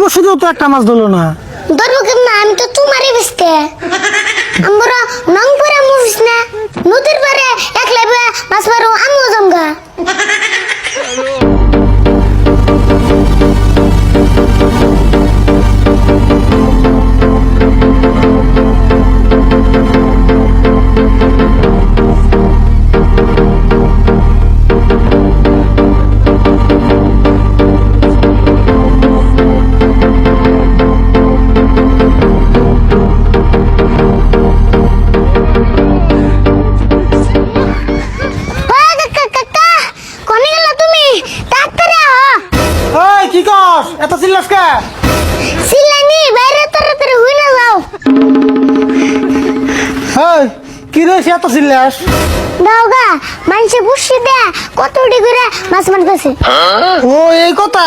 বসেও তো একটা মাছ ধরলো না। ধরবো কেমন? আমি তো তোমারই বেসতে আমরা নং সিলানি বাইরে তাড়াতাড়ি হই না যাও। ওই কি রে এত চিল্লাস? দাওগা মানুষে বুঝছি দে কত উঠি করে মাছ মারতেছে। ও এই কথা?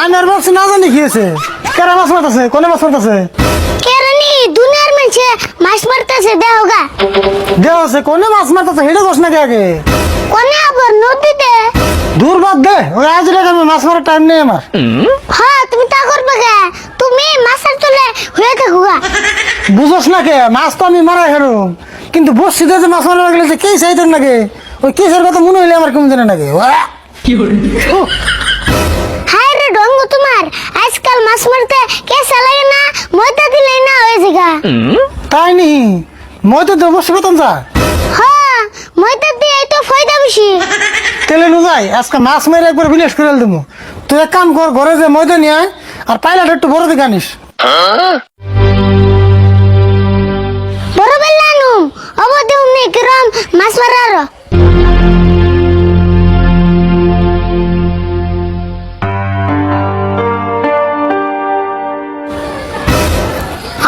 আইনার ভাবছি না জানি কি হয়েছে? কেরা মাছ মারতেছে? কোনে মাছ মারতেছে? কেরানি দুনিয়ার মানুষে মাছ মারতেছে দেওগা দেহ আছে কোনে মাছ মারতেছে? হেঁটে বস নাকি আগে? কোনে আবার নদীতে দূর বাদ দে ওই আজ রেখে আমি মাছ মারার টাইম নেই আমার। হ্যাঁ তুমি তা করবে কে? তুমি মাছের চলে হয়ে থাকো গা। বুঝোস না কে মাছ তো আমি মারা হেরুম কিন্তু বসছি যে মাছ মারা গেলে যে কে চাইতেন নাকি? ওই কেসের কথা মনে হইলে আমার কেমন জানে নাকি! উহ, হায় রে ডঙ্গু তোমার আজকাল মাছ মারতে কে চালায় না ময়দা দিলে না হয়ে জায়গা তাই নি? মই তো দেবো বেতন যা হ্যাঁ ময়দা দিয়ে বেশি। তেলে নু যাই আজকে মাছ মেরে একবার বিলেস করে দেবো তুই এক কাম কর ঘরে যে ময়দা নিয়ে আয়, আর পাইলাটা একটু বড় দিকে আনিস। বড় বেলানু অবধি উনি কিরম মাছ মারার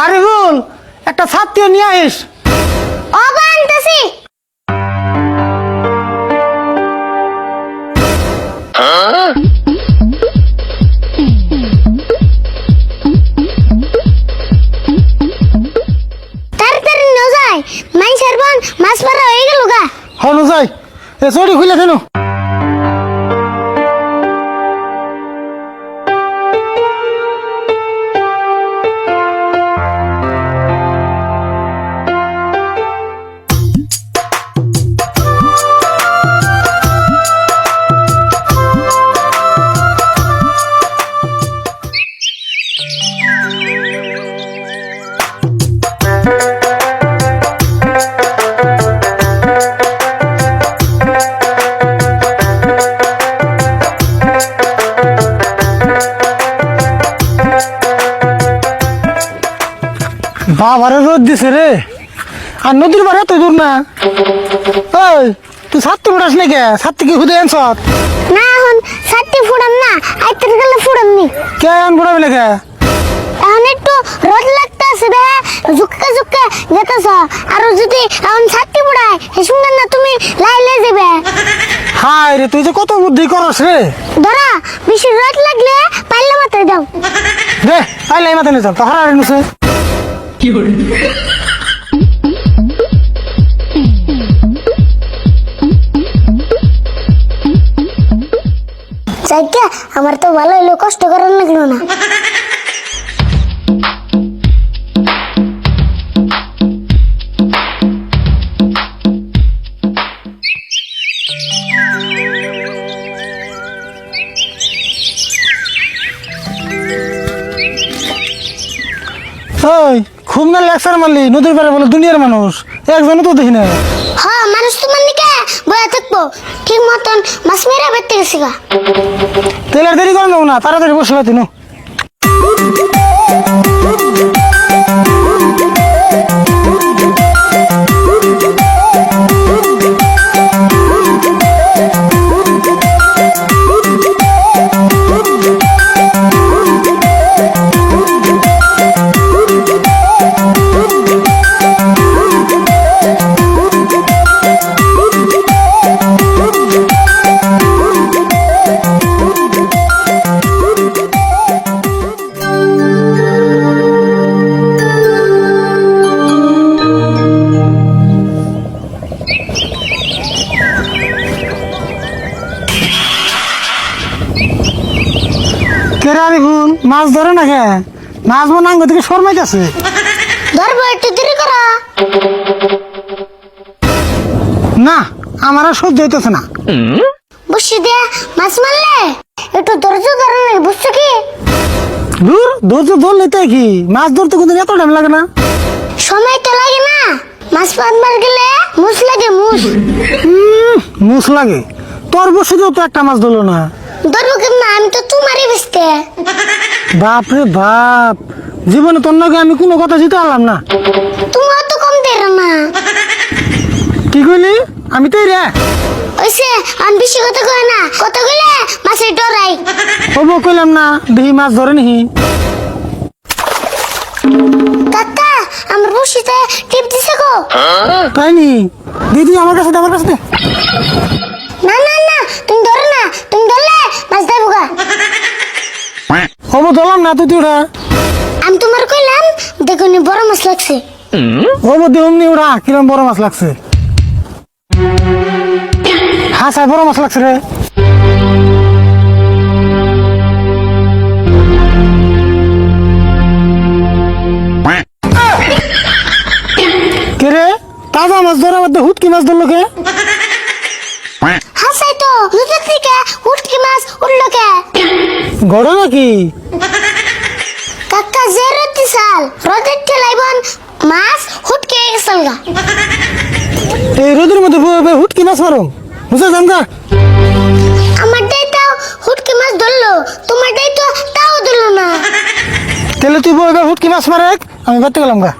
আরে। বল একটা ছাত্রীও নিয়ে আইস। হনু যাই। এ চড়ি খুলে ফেনো বাবারে রোদ দিছে রে। আর নদীর বারে এত দূর না। ওই তুই ছাত্র উঠাস নাকি? ছাত্রী কি খুদে আনছ না এখন সাতটি ফুড়াম না আইতের গেলে ফুড়াম নি। কে আন পড়াবি লেগে এখন একটু রোদ লাগতে আছে বে ঝুঁকে ঝুঁকে যেতেছ। আর যদি এখন সাতটি ফুড়ায় হে শুনলেন না তুমি লাইলে যাবে হাই রে তুই যে কত বুদ্ধি করস রে। ধরা বেশি রোদ লাগলে পাইলে মাথায় দাও। দে আইলে এই মাথা নিয়ে চল তো হারা নুসে যাইকা আমার তো ভালো হইল কষ্ট করার লাগল না। ওই খুব না লেকচার মারলি নদীর পারে বলে দুনিয়ার মানুষ একজনও তো দেখি না হ্যাঁ মানুষ তো মানে কে? বয়ে থাকব। ঠিক মতন মাছ মেরে বেঁধতে গেছি গা। তেলের দেরি করে নেব না তাড়াতাড়ি বসে পাতি মাছ ধরে না কে? মাছ মনে আঙ্গ থেকে শর্মাইতেছে ধরবো একটু দেরি করো। না আমার আর সহ্য হইতেছে না। বসে মাছ মারলে? একটু ধৈর্য ধরে বুঝছ কি? দূর ধৈর্য ধরলে তাই কি? মাছ ধরতে কিন্তু এত টাইম লাগে না। সময় তো লাগে না। মাছ পাত মার গেলে মুস লাগে উম, মুস লাগে। তোর বসেও তো একটা মাছ ধরলো না। ধরবো কেমন? আমি তো তোমারই বেসতে বাপ রে বাপ জীবনে তোর নাকি আমি কোনো কথা জিতে পারলাম না। তুমিও তো কম দেরো না। কি কইলি? আমি তো রে ওইসে আমি বেশি কথা কয় না। কত গেলে মাছের ডরাই। হব কইলাম না দেখি মাছ ধরে নিহি। কাকা আমার বসিতে টিপ দিছে গো। তাই নি? দিদি আমার কাছে দে, আমার কাছে দে। না না না তুমি ধরো না তুমি ধরলে মাছ দেবো গা। হব ধরলাম না তুই আমি তোমার কইলাম দেখো নি বড় মাছ লাগছে। হব দেহম ওরা কিরম বড় মাছ লাগছে? হ্যাঁ বড় মাছ লাগছে রে। কে রে? তাজা মাছ ধরা মধ্যে হুটকি মাছ ধরলো কে? থেকে মাছ উঠল কে? গড়ে নাকি কাকা যে রতি সাল রোদের ঠেলাইবন মাছ হুটকে গেছল গা। এই রোদের মধ্যে বয়ে বয়ে হুটকি মাছ মারো। বুঝে যান গা আমার ডাই তাও হুটকি মাছ ধরলো তোমার ডাই তো তাও ধরলো না। তাহলে তুই হুটকি মাছ মারে আমি বাড়তে গেলাম গা।